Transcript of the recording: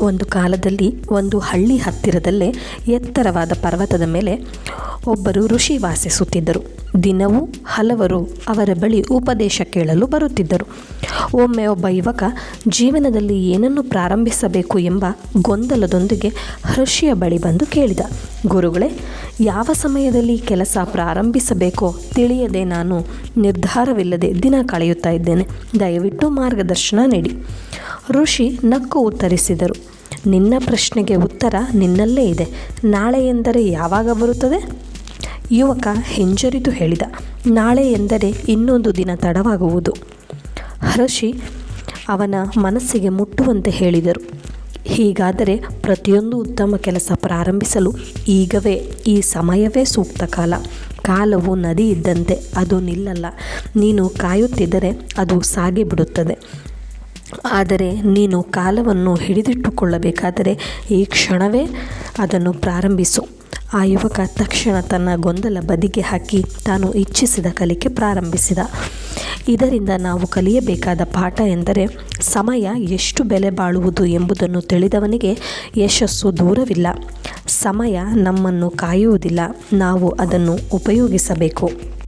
ಒಂದು ಕಾಲದಲ್ಲಿ ಒಂದು ಹಳ್ಳಿ ಹತ್ತಿರದಲ್ಲೇ ಎತ್ತರವಾದ ಪರ್ವತದ ಮೇಲೆ ಒಬ್ಬರು ಋಷಿ ವಾಸಿಸುತ್ತಿದ್ದರು. ದಿನವೂ ಹಲವರು ಅವರ ಬಳಿ ಉಪದೇಶ ಕೇಳಲು ಬರುತ್ತಿದ್ದರು. ಒಮ್ಮೆ ಒಬ್ಬ ಯುವಕ, ಜೀವನದಲ್ಲಿ ಏನನ್ನು ಪ್ರಾರಂಭಿಸಬೇಕು ಎಂಬ ಗೊಂದಲದೊಂದಿಗೆ ಋಷಿಯ ಬಳಿ ಬಂದು ಕೇಳಿದ, ಗುರುಗಳೇ, ಯಾವ ಸಮಯದಲ್ಲಿ ಕೆಲಸ ಪ್ರಾರಂಭಿಸಬೇಕೋ ತಿಳಿಯದೆ ನಾನು ನಿರ್ಧಾರವಿಲ್ಲದೆ ದಿನ ಕಳೆಯುತ್ತಾ ಇದ್ದೇನೆ. ದಯವಿಟ್ಟು ಮಾರ್ಗದರ್ಶನ ನೀಡಿ. ಋಷಿ ನಕ್ಕು ಉತ್ತರಿಸಿದರು. ನಿನ್ನ ಪ್ರಶ್ನೆಗೆ ಉತ್ತರ ನಿನ್ನಲ್ಲೇ ಇದೆ. ನಾಳೆ ಎಂದರೆ ಯಾವಾಗ ಬರುತ್ತದೆ? ಯುವಕ ಹಿಂಜರಿದು ಹೇಳಿದ. ನಾಳೆ ಎಂದರೆ ಇನ್ನೊಂದು ದಿನ ತಡವಾಗುವುದು. ಋಷಿ ಅವನ ಮನಸ್ಸಿಗೆ ಮುಟ್ಟುವಂತೆ ಹೇಳಿದರು. ಹೀಗಾದರೆ ಪ್ರತಿಯೊಂದು ಉತ್ತಮ ಕೆಲಸ ಪ್ರಾರಂಭಿಸಲು ಈಗವೇ, ಈ ಸಮಯವೇ ಸೂಕ್ತ ಕಾಲ. ಕಾಲವು ನದಿ ಇದ್ದಂತೆ ಅದು ನಿಲ್ಲಲ್ಲ. ನೀನು ಕಾಯುತ್ತಿದ್ದರೆ ಅದು ಸಾಗಿಬಿಡುತ್ತದೆ ಆದರೆ ನೀನು ಕಾಲವನ್ನು ಹಿಡಿದಿಟ್ಟುಕೊಳ್ಳಬೇಕಾದರೆ ಈ ಕ್ಷಣವೇ ಅದನ್ನು ಪ್ರಾರಂಭಿಸು. ಆ ಯುವಕ ತಕ್ಷಣ ತನ್ನ ಗೊಂದಲ ಬದಿಗೆ ಹಾಕಿ ತಾನು ಇಚ್ಛಿಸಿದ ಕಲಿಕೆ ಪ್ರಾರಂಭಿಸಿದ. ಇದರಿಂದ ನಾವು ಕಲಿಯಬೇಕಾದ ಪಾಠ ಎಂದರೆ ಸಮಯ ಎಷ್ಟು ಬೆಲೆ ಬಾಳುವುದು ಎಂಬುದನ್ನು ತಿಳಿದವನಿಗೆ ಯಶಸ್ಸು ದೂರವಿಲ್ಲ. ಸಮಯ ನಮ್ಮನ್ನು ಕಾಯುವುದಿಲ್ಲ, ನಾವು ಅದನ್ನು ಉಪಯೋಗಿಸಬೇಕು.